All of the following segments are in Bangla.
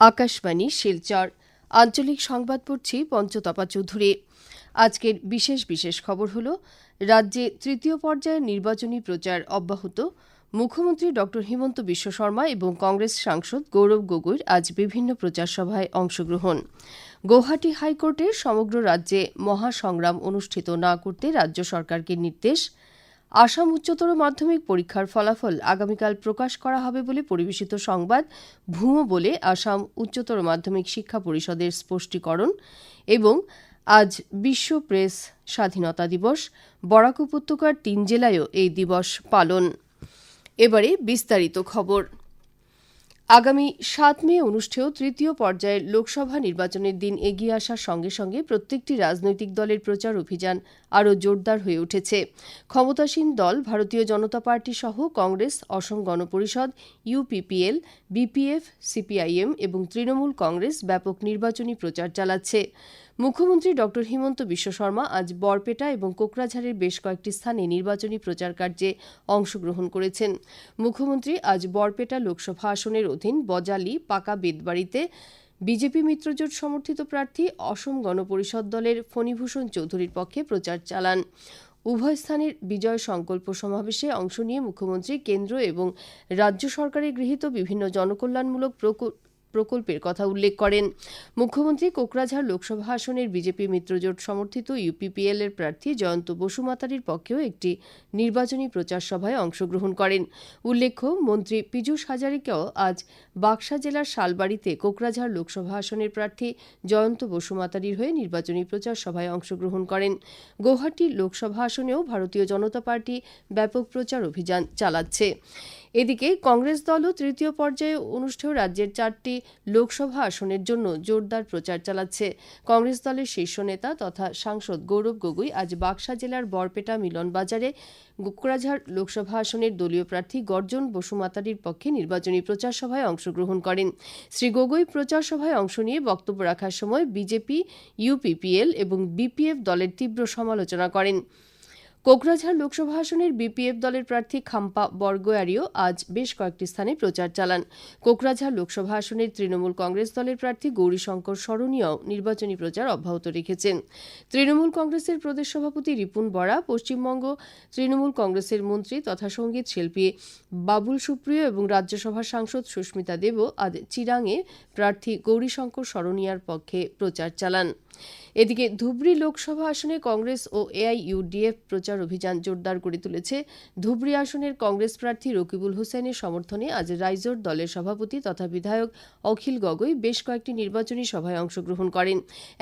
আকাশবাণী, শিলচর। আঞ্চলিক সংবাদ পড়ছি পঞ্চতপা চৌধুরী। আজকের বিশেষ বিশেষ খবর হল, রাজ্যে তৃতীয় পর্যায়ের নির্বাচনী প্রচার অব্যাহত। মুখ্যমন্ত্রী ড হিমন্ত বিশ্ব শর্মা এবং কংগ্রেস সাংসদ গৌরব গগৈর আজ বিভিন্ন প্রচার সভায় অংশগ্রহণ। গৌহাটি হাইকোর্টের সমগ্র রাজ্যে মহাসংগ্রাম অনুষ্ঠিত না করতে রাজ্য সরকারকে নির্দেশ। আসাম উচ্চতর মাধ্যমিক পরীক্ষার ফলাফল আগামীকাল প্রকাশ করা হবে বলে পরিবেশিত সংবাদ, ভুয়ো বলে আসাম উচ্চতর মাধ্যমিক শিক্ষা পরিষদের স্পষ্টীকরণ এবং আজ বিশ্ব প্রেস স্বাধীনতা দিবস, বরাক উপত্যকার তিন জেলায়ও এই দিবস পালন। এবারে বিস্তারিত খবর। আগামী সাত মে অনুষ্ঠেয় তৃতীয় পর্যায়ের লোকসভা নির্বাচনের দিন এগিয়ে আসার সঙ্গে সঙ্গে প্রত্যেকটি রাজনৈতিক দলের প্রচার অভিযান আরও জোরদার হয়ে উঠেছে। ক্ষমতাসীন দল ভারতীয় জনতা পার্টি সহ কংগ্রেস, অসম গণপরিষদ, ইউপিপিএল, বিপিএফ, সিপিআইএম এবং তৃণমূল কংগ্রেস ব্যাপক নির্বাচনী প্রচার চালাচ্ছে। মুখ্যমন্ত্রী ড হিমন্ত বিশ্ব শর্মা আজ বরপেটা এবং কোকরাঝাড়ের বেশ কয়েকটি স্থানে নির্বাচনী প্রচার কার্যে অংশগ্রহণ করেছেন। মুখ্যমন্ত্রী আজ বরপেটা লোকসভা আসনের অধীন বজালি পাকা বেদবাড়িতে বিজেপি মিত্রজোট সমর্থিত প্রার্থী অসম গণপরিষদ দলের ফণীভূষণ চৌধুরীর পক্ষে প্রচার চালান। উভয় স্থানের বিজয় সংকল্প সমাবেশে অংশ নিয়ে মুখ্যমন্ত্রী কেন্দ্র এবং রাজ্য সরকারের গৃহীত বিভিন্ন জনকল্যাণমূলক প্রকল্পের কথা উল্লেখ করেন। মুখ্যমন্ত্রী কোকরাঝাড় লোকসভা আসনের বিজেপি মিত্রজোট সমর্থিত ইউপিপিএল এর প্রার্থী জয়ন্ত বসুমাতারির পক্ষেও একটি নির্বাচনী প্রচার সভায় অংশগ্রহণ করেন। উল্লেখ্য, মন্ত্রী পীযূষ হাজারিকাও আজ বাক্সা জেলার শালবাড়িতে কোকরাঝাড় লোকসভা আসনের প্রার্থী জয়ন্ত বসুমাতারির হয়ে নির্বাচনী প্রচার সভায় অংশগ্রহণ করেন। গৌহাটি লোকসভা আসনেও ভারতীয় জনতা পার্টি ব্যাপক প্রচার অভিযান চালাচ্ছে। এদিকে কংগ্রেস দলও তৃতীয় পর্যায়ে অনুষ্ঠেয় রাজ্যের চারটি লোকসভা আসনের জন্য জোরদার প্রচার চালাচ্ছে। কংগ্রেস দলের শীর্ষ নেতা তথা সাংসদ গৌরব গগৈ আজ বাক্সা জেলার বরপেটা মিলন বাজারে কোকরাঝাড় লোকসভা আসনের দলীয় প্রার্থী গর্জন বসুমাতারির পক্ষে নির্বাচনী প্রচার সভায় অংশগ্রহণ করেন। শ্রী গগৈ প্রচার সভায় অংশ নিয়ে বক্তব্য রাখার সময় বিজেপি, ইউপিপিএল এবং বিপিএফ দলের তীব্র সমালোচনা করেন। কোকরাঝাড় লোকসভা আসনের বিপিএফ দলের প্রার্থী খাম্পা বরগোয়ারিও আজ বেশ কয়েকটি স্থানে প্রচার চালান। কোকরাঝাড় লোকসভা আসনের তৃণমূল কংগ্রেস দলের প্রার্থী গৌরীশঙ্কর স্মরণীয় নির্বাচনী প্রচার অব্যাহত রেখেছেন। তৃণমূল কংগ্রেসের প্রদেশ সভাপতি রিপুন বরা, পশ্চিমবঙ্গ তৃণমূল কংগ্রেসের মন্ত্রী তথা সংগীত শিল্পী বাবুল সুপ্রিয় এবং রাজ্যসভার সাংসদ সুস্মিতা দেবও আজ চিরাঙে প্রার্থী গৌরীশঙ্কর স্মরণীয়ার পক্ষে প্রচার চালান। এদিকে ধুবড়ী লোকসভা আসনে কংগ্রেস ও এআইইউডিএফ প্রচার অভিযান জোরদার করে তুলেছে। ধুবড়ী আসনের কংগ্রেস প্রার্থী রকিবুল হোসেনের সমর্থনে আজ রাইজোর দলের সভাপতি তথা বিধায়ক অখিল গগৈ বেশ কয়েকটি নির্বাচনী সভায় অংশগ্রহণ করেন।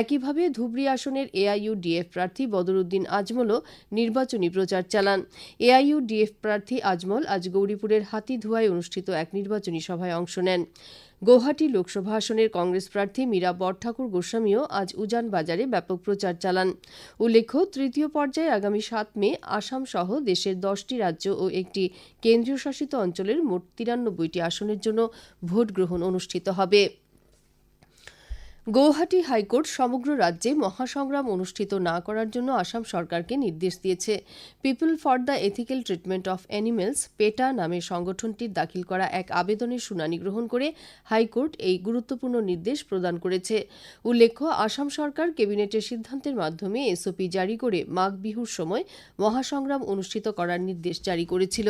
একইভাবে ধুবড়ী আসনের এআইইউডিএফ প্রার্থী বদরুদ্দিন আজমলও নির্বাচনী প্রচার চালান। এআইইউডিএফ প্রার্থী আজমল আজ গৌরীপুরের হাতিধুয়ায় অনুষ্ঠিত এক নির্বাচনী সভায় অংশ নেন। গৌহাটি লোকসভা আসনের কংগ্রেস প্রার্থী মীরা বরঠাকুর গোস্বামীও আজ উজান বাজারে ব্যাপক প্রচার চালান। উল্লেখ্য, তৃতীয় পর্যায়ে আগামী সাত মে আসাম সহ দেশের দশটি রাজ্য ও একটি কেন্দ্রীয় শাসিত অঞ্চলের মোট তিরানব্বইটি আসনের জন্য ভোট গ্রহণ অনুষ্ঠিত হবে। গৌহাটি হাইকোর্ট সমগ্র রাজ্যে মহাসংগ্রাম অনুষ্ঠিত না করার জন্য আসাম সরকারকে নির্দেশ দিয়েছে। People for the ethical treatment of animals, PETA নামে সংগঠনটির দাখিল করা এক আবেদনের শুনানি গ্রহণ করে হাইকোর্ট এই গুরুত্বপূর্ণ নির্দেশ প্রদান করেছে। উল্লেখ্য, আসাম সরকার ক্যাবিনেটের সিদ্ধান্তের মাধ্যমে এসওপি জারি করে মাঘ বিহুর সময় মহাসংগ্রাম অনুষ্ঠিত করার নির্দেশ জারি করেছিল।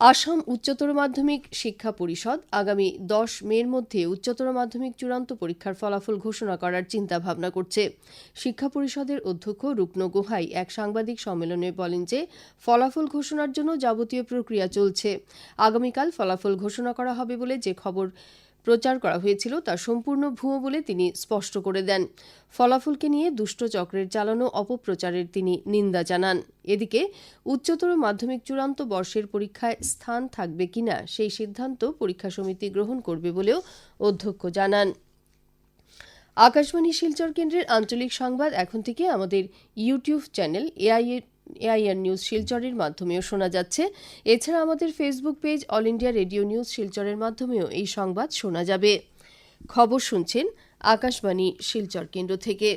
আসাম উচ্চতর মাধ্যমিক শিক্ষা পরিষদ আগামী দশ মের মধ্যে উচ্চতর মাধ্যমিক চূড়ান্ত পরীক্ষার ফলাফল ঘোষণা করার চিন্তা ভাবনা করছে। শিক্ষা পরিষদের অধ্যক্ষ রুপ্ন গোহাই এক সাংবাদিক সম্মেলনে বলেন যে, ফলাফল ঘোষণার জন্য যাবতীয় প্রক্রিয়া চলছে। আগামীকাল ফলাফল ঘোষণা করা হবে বলে যে খবর প্রচার করা হয়েছিল তা সম্পূর্ণ ভুয়ো বলে তিনি স্পষ্ট করে দেন। ফলাফলকে নিয়ে দুষ্ট চক্রের চালানো অপপ্রচারের তিনি নিন্দা জানান। এদিকে, উচ্চতর মাধ্যমিক চূড়ান্ত বর্ষের পরীক্ষায় স্থান থাকবে কিনা সেই সিদ্ধান্ত পরীক্ষা সমিতি গ্রহণ করবে বলেও অধ্যক্ষ জানান। আকাশবাণী শিলচর কেন্দ্রের আঞ্চলিক সংবাদ এখন থেকে আমাদের ইউটিউব চ্যানেল এআইএর এআইআর নিউজ শিলচরের মাধ্যমেও শোনা যাচ্ছে। এছাড়া আমাদের Facebook page all India radio news শিলচরের মাধ্যমেও এই সংবাদ শোনা যাবে। খবর শুনছেন আকাশবাণী শিলচর কেন্দ্র থেকে।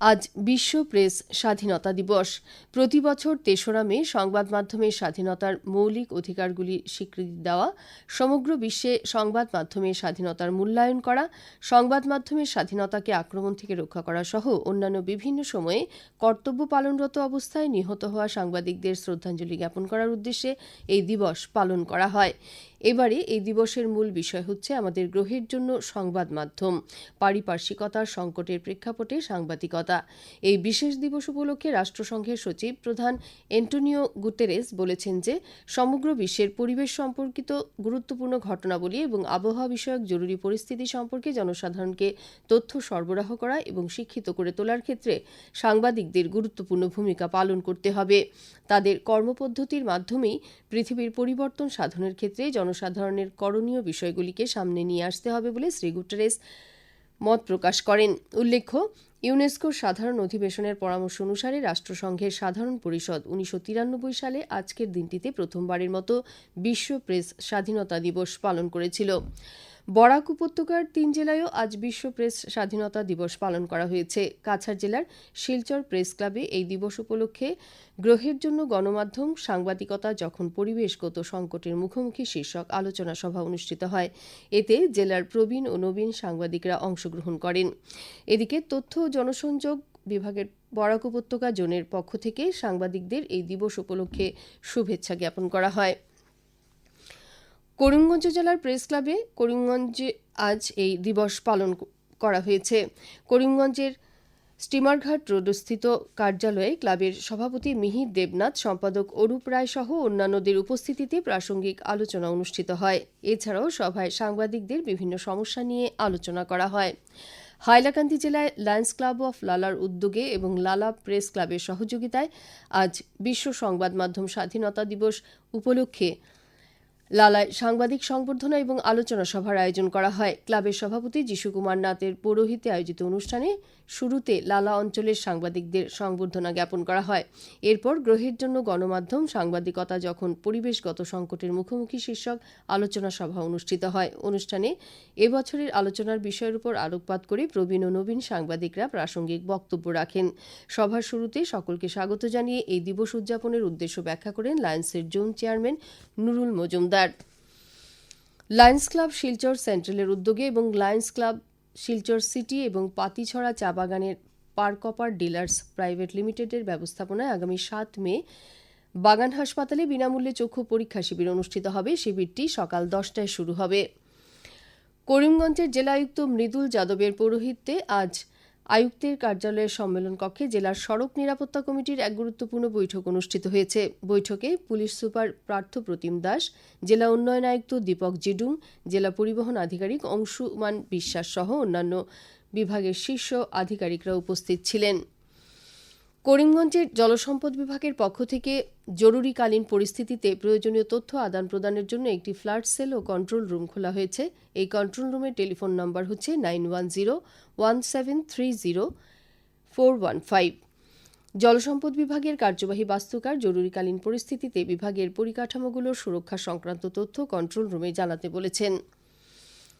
আজ বিশ্ব প্রেস স্বাধীনতা দিবস। প্রতি বছর তেসরা মে সংবাদ মাধ্যমের স্বাধীনতার মৌলিক অধিকারগুলি স্বীকৃতি দেওয়া, সমগ্র বিশ্বে সংবাদ মাধ্যমের স্বাধীনতার মূল্যায়ন করা, সংবাদ মাধ্যমের স্বাধীনতাকে আক্রমণ থেকে রক্ষা করা সহ অন্যান্য বিভিন্ন সময়ে কর্তব্য পালনরত অবস্থায় নিহত হওয়া সাংবাদিকদের শ্রদ্ধাঞ্জলি জ্ঞাপন করার উদ্দেশ্যে এই দিবস পালন করা হয়। এবারে এই দিবসের মূল বিষয় হচ্ছে আমাদের গ্রহের জন্য সংবাদ মাধ্যম, পারিপার্শ্বিকতার সংকটের প্রেক্ষাপটে সাংবাদিকতা। এই বিশেষ দিবস উপলক্ষে রাষ্ট্রসংঘের সচিব প্রধান এন্টোনিও গুতেরেস বলেছেন যে, সমগ্র বিশ্বের পরিবেশ সম্পর্কিত গুরুত্বপূর্ণ ঘটনাবলী এবং আবহাওয়া বিষয়ক জরুরি পরিস্থিতি সম্পর্কে জনসাধারণকে তথ্য সরবরাহ করা এবং শিক্ষিত করে তোলার ক্ষেত্রে সাংবাদিকদের গুরুত্বপূর্ণ ভূমিকা পালন করতে হবে। তাদের কর্মপদ্ধতির মাধ্যমেই পৃথিবীর পরিবর্তন সাধনের ক্ষেত্রে জনসাধারণের করণীয় বিষয়গুলিকে সামনে নিয়ে আসতে হবে বলে শ্রী গুটারেস মত প্রকাশ করেন। উল্লেখ্য, ইউনেস্কোর সাধারণ অধিবেশনের পরামর্শ অনুসারে রাষ্ট্রসংঘের সাধারণ পরিষদ উনিশশো তিরানব্বই সালে আজকের দিনটিতে প্রথমবারের মতো বিশ্ব প্রেস স্বাধীনতা দিবস পালন করেছিল। বরাক উপত্যকার তিন জেলায়ও আজ বিশ্ব প্রেস স্বাধীনতা দিবস পালন করা হয়েছে। কাছাড় জেলার শিলচর প্রেস ক্লাবে এই দিবস উপলক্ষে গ্রহের জন্য গণমাধ্যম, সাংবাদিকতা, যখন পরিবেশগত সংকটের মুখোমুখি শীর্ষক আলোচনা সভা অনুষ্ঠিত হয়। এতে জেলার প্রবীণ ও নবীন সাংবাদিকরা অংশগ্রহণ করেন। এদিকে তথ্য ও জনসংযোগ বিভাগের বরাক উপত্যকা জোনের পক্ষ থেকে সাংবাদিকদের এই দিবস উপলক্ষে শুভেচ্ছা জ্ঞাপন করা হয়। করিমগঞ্জ জেলার প্রেস ক্লাবে করিমগঞ্জে আজ এই দিবস পালন করা হয়েছে। করিমগঞ্জের স্টিমারঘাট রোডস্থিত কার্যালয়ে ক্লাবের সভাপতি মিহির দেবনাথ, সম্পাদক অরূপ রায় সহ অন্যান্যদের উপস্থিতিতে প্রাসঙ্গিক আলোচনা অনুষ্ঠিত হয়। এছাড়াও সভায় সাংবাদিকদের বিভিন্ন সমস্যা নিয়ে আলোচনা করা হয়। হাইলাকান্দি জেলায় লায়ন্স ক্লাব অফ লালার উদ্যোগে এবং লালা প্রেস ক্লাবের সহযোগিতায় আজ বিশ্ব সংবাদ মাধ্যম স্বাধীনতা দিবস উপলক্ষে লালায় সাংবাদিক সংবর্ধনা এবং আলোচনা সভার আয়োজন করা হয়। ক্লাবের সভাপতি যিশু কুমার নাথের পৌরোহিত্যে আয়োজিত অনুষ্ঠানে শুরুতে লালা অঞ্চলের সাংবাদিকদের সংবর্ধনা জ্ঞাপন করা হয়। এরপর গ্রহের জন্য গণমাধ্যম, সাংবাদিকতা যখন পরিবেশগত সংকটের মুখোমুখি শীর্ষক আলোচনা সভা অনুষ্ঠিত হয়। অনুষ্ঠানে এবছরের আলোচনার বিষয়ের উপর আলোকপাত করে প্রবীণ ও নবীন সাংবাদিকরা প্রাসঙ্গিক বক্তব্য রাখেন। সভার শুরুতে সকলকে স্বাগত জানিয়ে এই দিবস উদযাপনের উদ্দেশ্য ব্যাখ্যা করেন লায়ন্সের zone chairman Nurul Majumdar. Lions club Silchar সেন্ট্রালের উদ্যোগে এবং লায়ন্স ক্লাব শিলচর সিটি এবং পাতিছড়া চা বাগানের পারকপার ডিলার্স প্রাইভেট লিমিটেডের ব্যবস্থাপনায় আগামী সাত মে বাগান হাসপাতালে বিনামূল্যে চক্ষু পরীক্ষা শিবির অনুষ্ঠিত হবে। শিবিরটি সকাল দশটায় শুরু হবে। করিমগঞ্জের জেলায়ুক্ত মৃদুল যাদবের পৌরোহিত্যে আজ আয়ুক্তের কার্যালয়ের সম্মেলন কক্ষে জেলার সড়ক নিরাপত্তা কমিটির এক গুরুত্বপূর্ণ বৈঠক অনুষ্ঠিত হয়েছে। বৈঠকে পুলিশ সুপার পার্থ প্রতিম দাস, জেলা উন্নয়ন আয়ুক্ত দীপক জিডুং জেলা পরিবহন আধিকারিক অংশুমান বিশ্বাস সহ অন্যান্য বিভাগের শীর্ষ আধিকারিকরা উপস্থিত ছিলেন। করিমগঞ্জের জলসম্পদ বিভাগের পক্ষ থেকে জরুরিকালীন পরিস্থিতিতে প্রয়োজনীয় তথ্য আদান প্রদানের জন্য একটি ফ্ল্যাট সেল ও কন্ট্রোল রুম খোলা হয়েছে। এই কন্ট্রোল রুমের টেলিফোন নম্বর হচ্ছে nine one zero, one seven three zero, four one five. জলসম্পদ বিভাগের কার্যবাহী বাস্তুকার জরুরিকালীন পরিস্থিতিতে বিভাগের পরিকাঠামোগুলোর সুরক্ষা সংক্রান্ত তথ্য কন্ট্রোল রুমে জানাতে বলেছেন।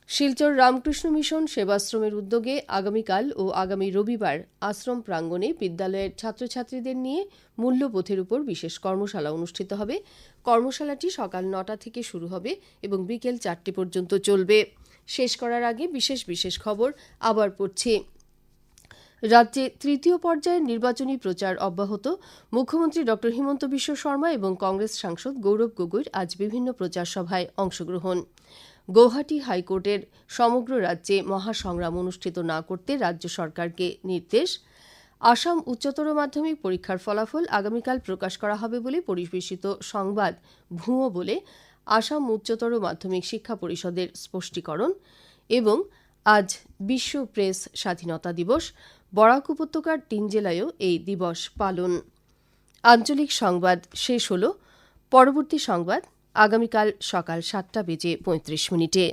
শিলচর রামকৃষ্ণ মিশন সেবাশ্রমের উদ্যোগে আগামীকাল ও আগামী রবিবার আশ্রম প্রাঙ্গণে বিদ্যালয়ের ছাত্রছাত্রীদের নিয়ে মূল্যবোধের উপর বিশেষ কর্মশালা অনুষ্ঠিত হবে। কর্মশালাটি সকাল নটা থেকে শুরু হবে এবং বিকেল চারটে পর্যন্ত চলবে। শেষ করার আগে বিশেষ বিশেষ খবর আবার পড়ছি। রাজ্যে তৃতীয় পর্যায়ের নির্বাচনী প্রচার অব্যাহত। মুখ্যমন্ত্রী ড হিমন্ত বিশ্ব শর্মা এবং কংগ্রেস সাংসদ গৌরব গগৈর আজ বিভিন্ন প্রচার সভায় অংশগ্রহণ। গৌহাটি হাইকোর্টের সমগ্র রাজ্যে মহাসংগ্রাম অনুষ্ঠিত না করতে রাজ্য সরকারকে নির্দেশ। আসাম উচ্চতর মাধ্যমিক পরীক্ষার ফলাফল আগামীকাল প্রকাশ করা হবে বলে পরিবেশিত সংবাদ ভুয়ো বলে আসাম উচ্চতর মাধ্যমিক শিক্ষা পরিষদের স্পষ্টীকরণ এবং আজ বিশ্ব প্রেস স্বাধীনতা দিবস। বরাক উপত্যকার তিন জেলায়ও এই দিবস পালন। আঞ্চলিক সংবাদ শেষ হল। পরবর্তী সংবাদ আগামীকাল সকাল সাতটা বেজে পঁয়ত্রিশ মিনিটে।